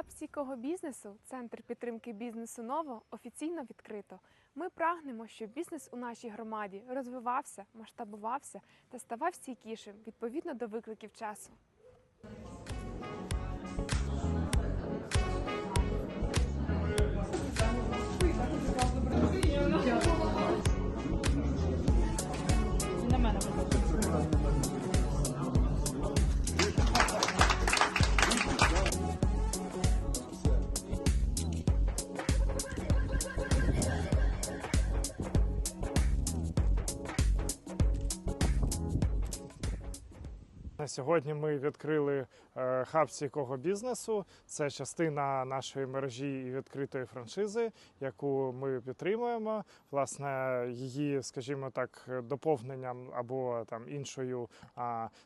Хаб стійкого бізнесу, центр підтримки бізнесу Ново офіційно відкрито. Ми прагнемо, щоб бізнес у нашій громаді розвивався, масштабувався та ставав стійкішим відповідно до викликів часу. Сьогодні ми відкрили е, хаб стійкого бізнесу. Це частина нашої мережі і відкритої франшизи, яку ми підтримуємо. Власне, її, скажімо так, доповненням або там іншою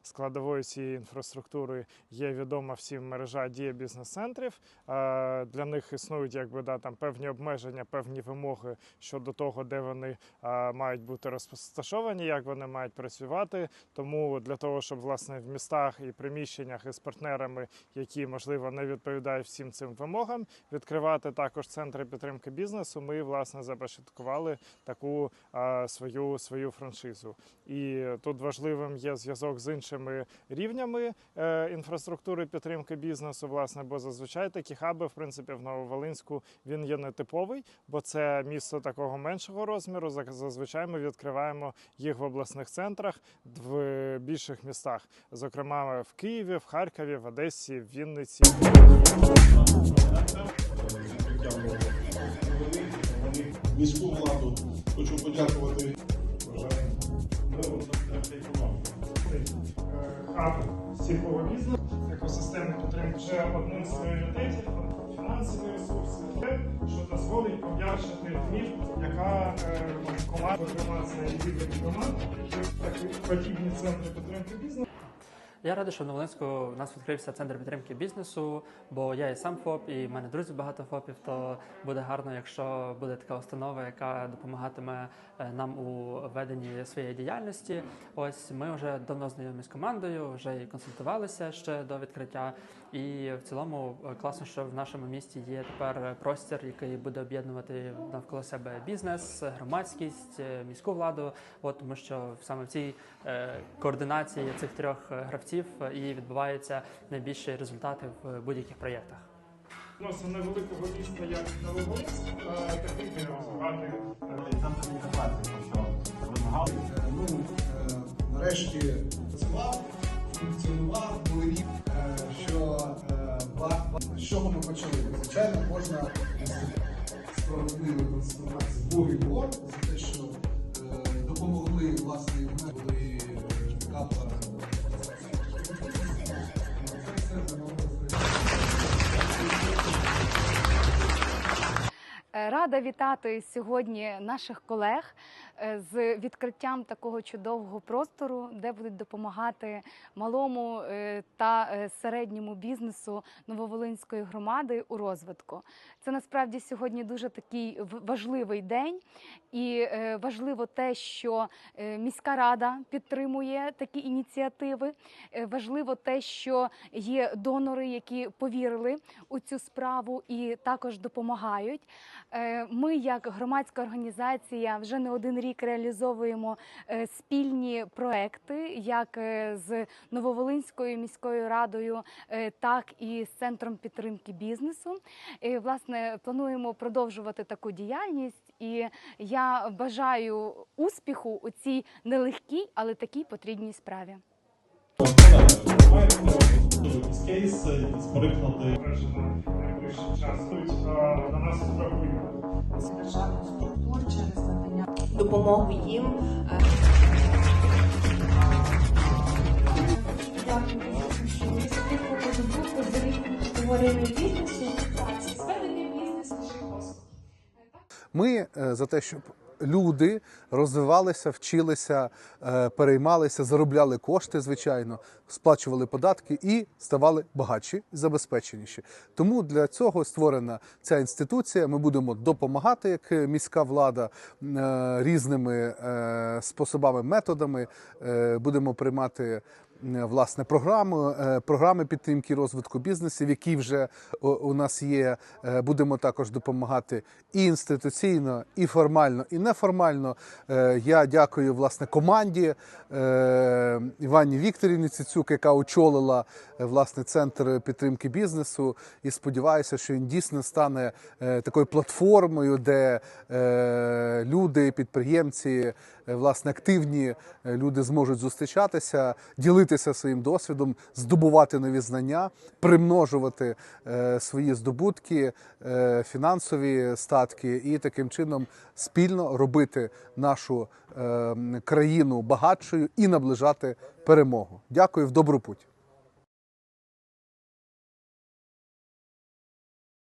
складовою цієї інфраструктури є відома всім мережа дія бізнес-центрів. Е, Для них існують якби да там певні обмеження, певні вимоги щодо того, де вони е, мають бути розташовані, як вони мають працювати. Тому для того, щоб власне в містах і приміщеннях із партнерами, які можливо не відповідають всім цим вимогам, відкривати також центри підтримки бізнесу. Ми власне започаткували таку а, свою свою франшизу. І тут важливим є зв'язок з іншими рівнями е, інфраструктури підтримки бізнесу. Власне, бо зазвичай такі хаби, в принципі, в Нововолинську він є нетиповий, бо це місто такого меншого розміру. Зазвичай ми відкриваємо їх в обласних центрах в більших містах, зокрема в Києві, в Харкові, в Одесі, в Вінниці. міську владу. Хочу подякувати. хаб стійкого бізнесу, екосистеми підтримки вже одним з пріоритетів фінансові ресурси, те, що дозволить пом'якшити міф, яка е, команда, зокрема, це і відповідь команд, такі подібні центри підтримки бізнесу. Я радий, що в Новолинську у нас відкрився центр підтримки бізнесу, бо я і сам ФОП, і в мене друзі багато ФОПів. То буде гарно, якщо буде така установа, яка допомагатиме е, нам у веденні своєї діяльності. Ось ми вже давно знайомі з командою, вже і консультувалися ще до відкриття. І в цілому е, класно, що в нашому місті є тепер простір, який буде об'єднувати навколо себе бізнес, громадськість, е, міську владу. От тому, що саме в цій координації цих трьох гравців е, і відбуваються найбільші результати в будь-яких проєктах. Відносно невеликого міста, як Нововолинськ, е, такий розвивати е, Центр інтеграції, що вимагав. ну, нарешті працював, функціонував, були рік, що з чого ми почали. Звичайно, можна справедливо констатувати Богий Бог за те, що допомогли власне були капа. Рада вітати сьогодні наших колег. е, з відкриттям такого чудового простору, де будуть допомагати малому е, та е, середньому бізнесу Нововолинської громади у розвитку. Це насправді сьогодні дуже такий важливий день, і е, важливо те, що е, міська рада підтримує такі ініціативи. Е, Важливо те, що є донори, які повірили у цю справу і також допомагають. Е, Ми, як громадська організація, вже не один рік реалізовуємо е, спільні проекти, як е, з Нововолинською міською радою, е, так і з центром підтримки бізнесу. І, власне, плануємо продовжувати таку діяльність, і я бажаю успіху у цій нелегкій, але такій потрібній справі. Кейс, приклади. е, На нас допомоги їм. е. Ми е, за те, щоб люди розвивалися, вчилися, е, переймалися, заробляли кошти, звичайно, сплачували податки і ставали багатші, забезпеченіші. Тому для цього створена ця інституція. Ми будемо допомагати як міська влада е, різними е, способами, методами. Будемо приймати власне програму, е, програми підтримки розвитку бізнесів, які вже у нас є. Е, Будемо також допомагати і інституційно, і формально, і неформально. Е, Я дякую власне команді е, Івані Вікторівні Цицюк, яка очолила е, власне центр підтримки бізнесу. І сподіваюся, що він дійсно стане е, такою платформою, де е, люди, підприємці, е, власне активні е, люди зможуть зустрічатися, ділитися своїм досвідом, здобувати нові знання, примножувати е, свої здобутки, е, фінансові статки і таким чином спільно робити нашу е, країну багатшою і наближати перемогу. Дякую в добру путь.